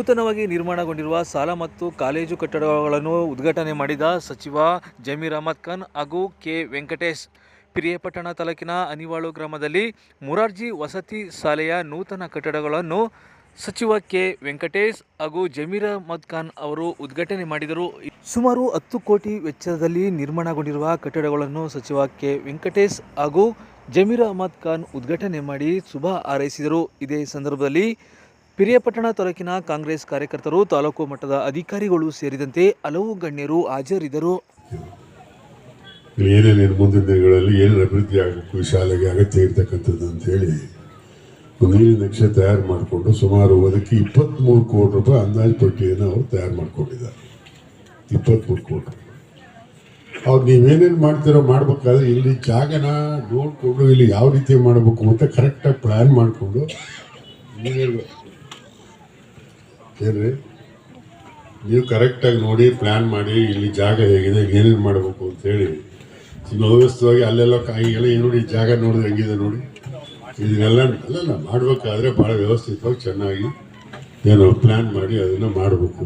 ನೂತನವಾಗಿ ನಿರ್ಮಾಣಗೊಂಡಿರುವ ಸಾಲ ಮತ್ತು ಕಾಲೇಜು ಕಟ್ಟಡಗಳನ್ನು ಉದ್ಘಾಟನೆ ಮಾಡಿದ ಸಚಿವ ಜಮೀರ್ ಅಹಮದ್ ಖಾನ್ ಹಾಗೂ ಕೆ ವೆಂಕಟೇಶ್. ಪಿರಿಯಪಟ್ಟಣ ತಾಲೂಕಿನ ಅನಿವಾಳು ಗ್ರಾಮದಲ್ಲಿ ಮುರಾರ್ಜಿ ವಸತಿ ಶಾಲೆಯ ನೂತನ ಕಟ್ಟಡಗಳನ್ನು ಸಚಿವ ಕೆ ವೆಂಕಟೇಶ್ ಹಾಗೂ ಜಮೀರ್ ಅಹಮದ್ ಖಾನ್ ಅವರು ಉದ್ಘಾಟನೆ ಮಾಡಿದರು. ಸುಮಾರು ಹತ್ತು ಕೋಟಿ ವೆಚ್ಚದಲ್ಲಿ ನಿರ್ಮಾಣಗೊಂಡಿರುವ ಕಟ್ಟಡಗಳನ್ನು ಸಚಿವ ಕೆ ವೆಂಕಟೇಶ್ ಹಾಗೂ ಜಮೀರ್ ಅಹಮದ್ ಖಾನ್ ಉದ್ಘಾಟನೆ ಮಾಡಿ ಶುಭ ಹಾರೈಸಿದರು. ಇದೇ ಸಂದರ್ಭದಲ್ಲಿ ಪಿರಿಯಪಟ್ಟಣ ತಾಲೂಕಿನ ಕಾಂಗ್ರೆಸ್ ಕಾರ್ಯಕರ್ತರು ತಾಲೂಕು ಮಟ್ಟದ ಅಧಿಕಾರಿಗಳು ಸೇರಿದಂತೆ ಹಲವು ಗಣ್ಯರು ಹಾಜರಿದ್ದರು. ಏನೇನು ಮುಂದಿನ ದಿನಗಳಲ್ಲಿ ಏನೇನು ಅಭಿವೃದ್ಧಿ ಆಗಬೇಕು, ಈ ಶಾಲೆಗೆ ಅಗತ್ಯ ಇರ್ತಕ್ಕಂಥದ್ದು ಅಂತೇಳಿ ನೀರಿನ ನಕ್ಷೆ ತಯಾರು ಮಾಡಿಕೊಂಡು ಸುಮಾರು ಅದಕ್ಕೆ ಇಪ್ಪತ್ತ್ಮೂರು ಕೋಟಿ ರೂಪಾಯಿ ಅಂದಾಜು ಪಟ್ಟಿಯನ್ನು ಅವರು ತಯಾರು ಮಾಡ್ಕೊಂಡಿದ್ದಾರೆ. ಇಪ್ಪತ್ತ್ಮೂರು ಕೋಟಿ ಅವ್ರು ನೀವೇನೇನು ಮಾಡ್ತೀರೋ ಮಾಡ್ಬೇಕಾದ್ರೆ ಇಲ್ಲಿ ಜಾಗನ ನೋಡಿಕೊಂಡು ಇಲ್ಲಿ ಯಾವ ರೀತಿ ಮಾಡಬೇಕು ಅಂತ ಕರೆಕ್ಟಾಗಿ ಪ್ಲ್ಯಾನ್ ಮಾಡಿಕೊಂಡು ಏನ್ರಿ ನೀವು ಕರೆಕ್ಟಾಗಿ ನೋಡಿ ಪ್ಲ್ಯಾನ್ ಮಾಡಿ, ಇಲ್ಲಿ ಜಾಗ ಹೇಗಿದೆ, ಏನೇನು ಮಾಡಬೇಕು ಅಂತೇಳಿ ಸುವ್ಯವಸ್ಥವಾಗಿ ಅಲ್ಲೆಲ್ಲ ಏನು ನೋಡಿ ಜಾಗ ನೋಡಿದ್ರೆ ಹೆಂಗಿದೆ ನೋಡಿ. ಇದನ್ನೆಲ್ಲ ಅಲ್ಲ ಮಾಡಬೇಕಾದ್ರೆ ಭಾಳ ವ್ಯವಸ್ಥಿತವಾಗಿ ಚೆನ್ನಾಗಿ ಏನು ಪ್ಲ್ಯಾನ್ ಮಾಡಿ ಅದನ್ನು ಮಾಡಬೇಕು.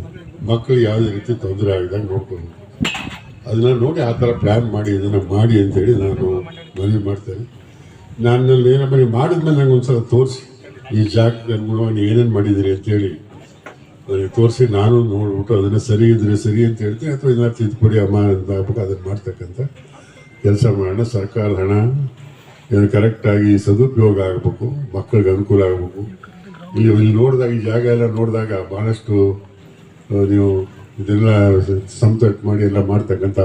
ಮಕ್ಕಳು ಯಾವುದೇ ರೀತಿ ತೊಂದರೆ ಆಗದಂಗೆ ನೋಡ್ಕೋಬೇಕು ಅದನ್ನು ನೋಡಿ ಆ ಥರ ಪ್ಲ್ಯಾನ್ ಮಾಡಿ, ಇದನ್ನು ಮಾಡಿ ಅಂತೇಳಿ ನಾನು ಮನವಿ ಮಾಡ್ತೇನೆ ನಾನು ಏನಪ್ಪ, ನೀವು ಮಾಡಿದ್ಮೇಲೆ ನಂಗೆ ಒಂದ್ಸಲ ತೋರಿಸಿ. ಈ ಜಾಗದ ಅನುಗುಣವಾಗಿ ಏನೇನು ಮಾಡಿದ್ದೀರಿ ಅಂತೇಳಿ ನನಗೆ ತೋರಿಸಿ ನಾನು ನೋಡ್ಬಿಟ್ಟು ಅದನ್ನು ಸರಿ ಇದ್ರೆ ಸರಿ ಅಂತ ಹೇಳ್ತೀನಿ, ಅಥವಾ ಏನಾದ್ರು ತಿದ್ದುಪಡಿ ಅಮ್ಮ ಅಂತ ಹಾಕ್ಬೇಕು ಅದನ್ನು ಮಾಡ್ತಕ್ಕಂಥ ಕೆಲಸ ಮಾಡೋಣ ಸರ್ಕಾರದ ಹಣ, ಏನು ಕರೆಕ್ಟಾಗಿ ಸದುಪಯೋಗ ಆಗಬೇಕು ಮಕ್ಕಳಿಗೆ ಅನುಕೂಲ ಆಗಬೇಕು. ಇಲ್ಲಿ ಇಲ್ಲಿ ನೋಡಿದಾಗ, ಈ ಜಾಗ ಎಲ್ಲ ನೋಡಿದಾಗ ಭಾಳಷ್ಟು ನೀವು ಇದೆಲ್ಲ ಸಮತಟ್ಟು ಮಾಡಿ ಎಲ್ಲ ಮಾಡ್ತಕ್ಕಂಥ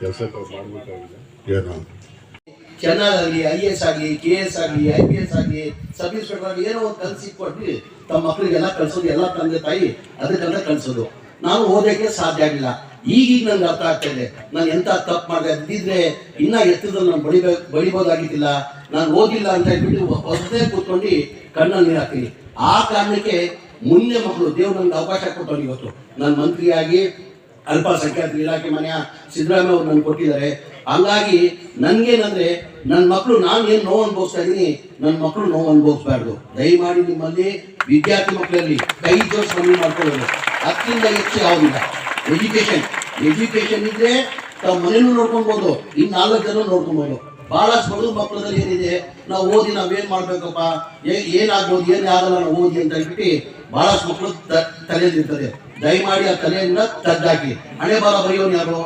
ಕೆಲಸ ಮಾಡಬೇಕಾಗಿದೆ. ಏನೋ. ಚೆನ್ನಾಗಲಿ ಐ ಎಸ್ ಆಗಲಿ, ಕೆ ಎಸ್ ಆಗಲಿ, ಐ ಪಿ ಎಸ್ ಆಗಲಿ, ಸಬ್ ಇನ್ಸ್ಪೆಕ್ಟರ್ ಆಗಲಿ ಏನೋ ಒಂದು ಕಲಿಸಿ ಕೊಟ್ಟು ತಮ್ಮ ಮಕ್ಕಳಿಗೆಲ್ಲ ಕಳಿಸೋದು, ಎಲ್ಲ ತಂದೆ ತಾಯಿ ಅದಕ್ಕಂತ ಕಳಿಸೋದು. ನಾನು ಓದೋಕ್ಕೆ ಸಾಧ್ಯ ಆಗಿಲ್ಲ ಈಗೀಗ ನನಗೆ ಅರ್ಥ ಆಗ್ತಾ ಇದೆ. ನಾನು ಎಂತ ತಪ್ಪು ಮಾಡಿದೆ ಅದಿದ್ರೆ ಇನ್ನ ಎತ್ತಿದ್ರು ನಾನು ಬಳಿಬೇಕು ಬಳಿಬೋದಾಗಿದ್ದಿಲ್ಲ ನಾನು ಓದಿಲ್ಲ ಅಂತ ಹೇಳ್ಬಿಟ್ಟು ಹೊಸದೇ ಕೂತ್ಕೊಂಡು ಕಣ್ಣಲ್ಲಿ ನೀರು ಹಾಕ್ತೀನಿ. ಆ ಕಾರಣಕ್ಕೆ ಮುಂದೆ ಮಕ್ಕಳು ದೇವ್ರು ನನಗೆ ಅವಕಾಶ ಕೊಟ್ಟವ್ರು ಇವತ್ತು. ನಾನು ಮಂತ್ರಿಯಾಗಿ ಅಲ್ಪಸಂಖ್ಯಾತ ಇಲಾಖೆ ಮನೆಯ ಸಿದ್ದರಾಮಯ್ಯ ಅವ್ರು ನನ್ಗೆ ಕೊಟ್ಟಿದ್ದಾರೆ. ಹಂಗಾಗಿ ನನ್ಗೇನಂದ್ರೆ ನನ್ನ ಮಕ್ಕಳು ನಾನು ಏನು ನೋವು ಅನುಭವಿಸ್ತಾ ಇದ್ದೀನಿ ನನ್ನ ಮಕ್ಕಳು ನೋವು ಅನುಭವಿಸ್ಬಾರ್ದು. ದಯಮಾಡಿ ನಿಮ್ಮಲ್ಲಿ ವಿದ್ಯಾರ್ಥಿ ಮಕ್ಕಳಲ್ಲಿ ಕೈ ಜೋಸ್ ಮನವಿ ಮಾಡ್ಕೊಳ್ಳೋದು. ಅದಕ್ಕಿಂತ ಹೆಚ್ಚು ಯಾವುದಿಲ್ಲ. ಎಜುಕೇಶನ್ ಎಜುಕೇಶನ್ ಇದ್ರೆ ತಾವು ಮನೇನು ನೋಡ್ಕೊಬೋದು ಇನ್ನು ನಾಲ್ಕು ಜನ ನೋಡ್ಕೊಬೋದು ಭಾಳ ಬಡವ ಮಕ್ಕಳಲ್ಲಿ ಏನಿದೆ, ನಾವು ಓದಿ ನಾವೇನು ಮಾಡ್ಬೇಕಪ್ಪ ಏನಾಗ್ಬೋದು, ಏನ್ ಆಗಲ್ಲ ನಾವು ಓದಿ ಅಂತ ಹೇಳ್ಬಿಟ್ಟು ಬಹಳಷ್ಟು ಮಕ್ಕಳು ತಲೆಯಲ್ಲಿರ್ತದೆ. ದಯಮಾಡಿ ಆ ತಲೆಯಿಂದ ತದ್ದಾಕಿ ಹಣೆ ಬಾಲ ಬರೆಯೋನು ಯಾರು?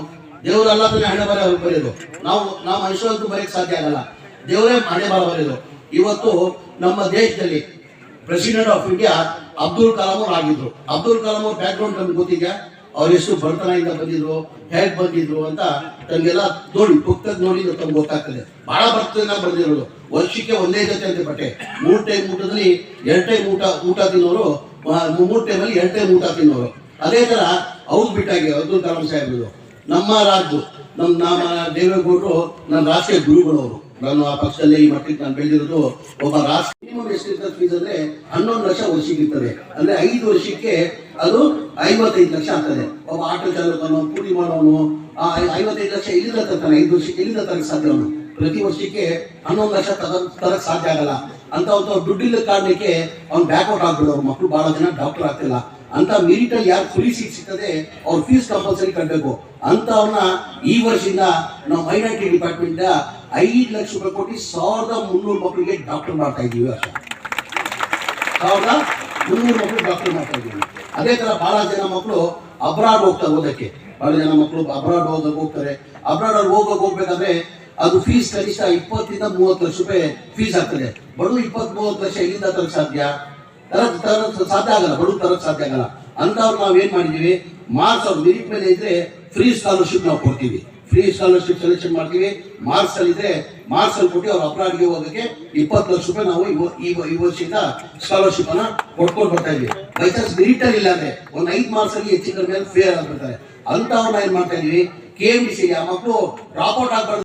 ದೇವರಲ್ಲ ತಾನೇ ಹಣೆ ಬರ ಬರೆಯೋದು. ನಾವು ನಾವು ಮನುಷ್ಯರಂತೂ ಬರೆಯಕ್ಕೆ ಸಾಧ್ಯ ಆಗಲ್ಲ. ದೇವರೇ ಹಣೆ ಬರ ಬರೆಯೋದು. ಇವತ್ತು ನಮ್ಮ ದೇಶದಲ್ಲಿ president of India Abdul Kalam ಅವ್ರು ಆಗಿದ್ರು. ಅಬ್ದುಲ್ ಕಲಾಂ ಅವ್ರ ಬ್ಯಾಕ್ ಗ್ರೌಂಡ್ ನಮ್ಗೆ ಗೊತ್ತಿದ್ಯಾ? ಅವ್ರು ಎಷ್ಟು ಬಡತನದಿಂದ ಬಂದಿದ್ರು, ಹೇಗ್ ಬಂದಿದ್ರು ಅಂತ ತಮಗೆಲ್ಲ ನೋಡಿ ಪುಸ್ತಕ ನೋಡಿ ತಮ್ಗೆ ಗೊತ್ತಾಗ್ತದೆ. ಬಹಳ ಬಡತನ ಬಂದಿರೋದು. ವರ್ಷಕ್ಕೆ ಒಂದೇ ಜೊತೆ ಅಂತ ಬಟ್ಟೆ. ಮೂರು ಟೈಮ್ ಊಟದಲ್ಲಿ ಎರಡು ಟೈಮ್ ಊಟ ಊಟ ತಿನ್ನೋರು ಮೂರು ಮೂರ್ ಟೈಮಲ್ಲಿ ಎರಡ್ ಟೈಮ್ ಊಟ ತಿನ್ನೋರು. ಅದೇ ತರ ಅವ್ರು ಬಿಟ್ಟಾಗಿ ಅಬ್ದುಲ್ ಕಲಾಂ ಸಾಹೇಬ್ರು ನಮ್ಮ ರಾಜ್ಯ ನಮ್ಮ ನಮ್ಮ ದೇವೇಗೌಡರು ನನ್ನ ರಾಷ್ಟ್ರೀಯ ಗುರುಗಳವರು. ನಾನು ಆ ಪಕ್ಷದಲ್ಲಿ ಈ ಮಟ್ಟಿಗೆ ನಾನು ಬೆಳೆದಿರೋದು ಒಬ್ಬ ರಾಷ್ಟ್ರ ಮಿನಿಮಮ್ ಎಷ್ಟಿರ್ತದೆ ಫೀಸ್ ಅಂದ್ರೆ ಹನ್ನೊಂದು ಲಕ್ಷ ವರ್ಷಕ್ಕೆ ಇರ್ತದೆ. ಅಂದ್ರೆ ಐದು ವರ್ಷಕ್ಕೆ ಅದು ಐವತ್ತೈದು ಲಕ್ಷ ಆಗ್ತದೆ. ಒಬ್ಬ ಆಟೋ ಚಾಲಕನು, ಕೂಲಿ ಮಾಡೋನು ಆ ಐವತ್ತೈದು ಲಕ್ಷ ಇಲ್ಲಿಂದ ತರ್ತಾನೆ? ಐದು ವರ್ಷಕ್ಕೆ ಇಲ್ಲಿಂದ ತರಕ್ ಸಾಧ್ಯ ಅವನು? ಪ್ರತಿ ವರ್ಷಕ್ಕೆ ಹನ್ನೊಂದು ಲಕ್ಷ ತರಕ್ ಸಾಧ್ಯ ಆಗಲ್ಲ. ಅಂತ ಒಂದು ದುಡ್ಡಿಲ್ಲದ ಕಾರಣಕ್ಕೆ ಅವ್ನು ಬ್ಯಾಕ್ಔಟ್ ಆಗ್ಬಿಡೋರು ಮಕ್ಕಳು ಬಹಳ ಜನ ಡಾಕ್ಟರ್ ಆಗ್ತಿಲ್ಲ. ಅಂತ ಮೀರಿಟಲ್ಲಿ ಯಾರು ಫ್ರೀ ಸೀಟ್ ಸಿಗ್ತದೆ, ಅವ್ರ ಫೀಸ್ ಕಂಪಲ್ಸರಿ ಕಟ್ಟಬೇಕು ಅಂತವನ್ನ ಈ ವರ್ಷದಿಂದ ನಾವು ಮೈನಾರಿಟಿ ಡಿಪಾರ್ಟ್ಮೆಂಟ್ ಐದು ಲಕ್ಷ ರೂಪಾಯಿ ಕೊಟ್ಟು ಸಾವಿರದ ಮುನ್ನೂರು ಮಕ್ಕಳಿಗೆ ಡಾಕ್ಟರ್ ಮಾಡ್ತಾ ಇದೀವಿ ಈ ವರ್ಷ. ಸಾವಿರದ ಮುನ್ನೂರು ಮಕ್ಕಳು ಡಾಕ್ಟರ್ ಮಾಡ್ತಾ ಇದ್ದೀವಿ. ಅದೇ ತರ ಬಹಳ ಜನ ಮಕ್ಕಳು ಅಬ್ರಾಡ್ ಹೋಗ್ತಾ ಓದಕ್ಕೆ. ಬಹಳ ಜನ ಮಕ್ಕಳು ಅಬ್ರಾಡ್ ಓದಕ್ಕೆ ಹೋಗ್ತಾರೆ. ಅಬ್ರಾಡ್ ಅಲ್ಲಿ ಹೋಗಕ್ಕೆ ಹೋಗ್ಬೇಕಾದ್ರೆ ಅದು ಫೀಸ್ ಕನಿಷ್ಠ ಇಪ್ಪತ್ತರಿಂದ ಮೂವತ್ತು ಲಕ್ಷ ರೂಪಾಯಿ ಫೀಸ್ ಆಗ್ತದೆ. ಬಡವರು ಇಪ್ಪತ್ತ್ ಮೂವತ್ತು ಲಕ್ಷ ಎಲ್ಲಿಂದ ತರಕ್ ಸಾಧ್ಯ? ತರಕ್ ತರಕ್ ಸಾಧ್ಯ ಆಗಲ್ಲ. ಬಡವರು ತರಕ್ ಸಾಧ್ಯ ಆಗಲ್ಲ. ಅಂತವ್ರು ನಾವು ಏನು ಮಾಡಿದೀವಿ ಮಾರ್ಕ್ಸ್ ಅವ್ರು ನಿರೀಕ್ಷೆ ಇದ್ರೆ ಫ್ರೀ ಸ್ಕಾಲರ್ಶಿಪ್ ನಾವು ಕೊಡ್ತೀವಿ. ಫ್ರೀ ಸ್ಕಾಲರ್ಶಿಪ್ ಸೆಲೆಕ್ಷನ್ ಮಾಡ್ತೀವಿ. ಮಾರ್ಕ್ಸ್ ಅಲ್ಲಿ ಇದ್ರೆ ಮಾರ್ಕ್ಸ್ ಅಲ್ಲಿ ಕೊಟ್ಟು ಅವ್ರ ಅಪರಾಧಿಗೆ ಹೋಗೋದಕ್ಕೆ ಇಪ್ಪತ್ತು ಲಕ್ಷ ರೂಪಾಯಿ ನಾವು ಈ ವರ್ಷದಿಂದ ಸ್ಕಾಲರ್ಶಿಪ್ ಅನ್ನ ಕೊಟ್ಕೊಂಡು ಬರ್ತಾ ಇದ್ವಿ. ಬೈ ಚಾನ್ಸ್ ಮೆರಿಟ್ ಇಲ್ಲ ಅಂದ್ರೆ ಒಂದ್ ಐದು ಮಾರ್ಕ್ಸ್ ಅಲ್ಲಿ ಹೆಚ್ಚು ಕಡಿಮೆ ಫೇರ್ ಆಗ್ಬಿಡ್ತಾರೆ ಅಂತವ್ರನ್ನ ಏನ್ ಮಾಡ್ತಾ ಇದೀವಿ ಕೆ ಎಂ ಡಿ ಸಿ ಆ ಮಕ್ಕಳು ಡ್ರಾಪ್ ಔಟ್ ಆಗ್ಬಾರ್ದು.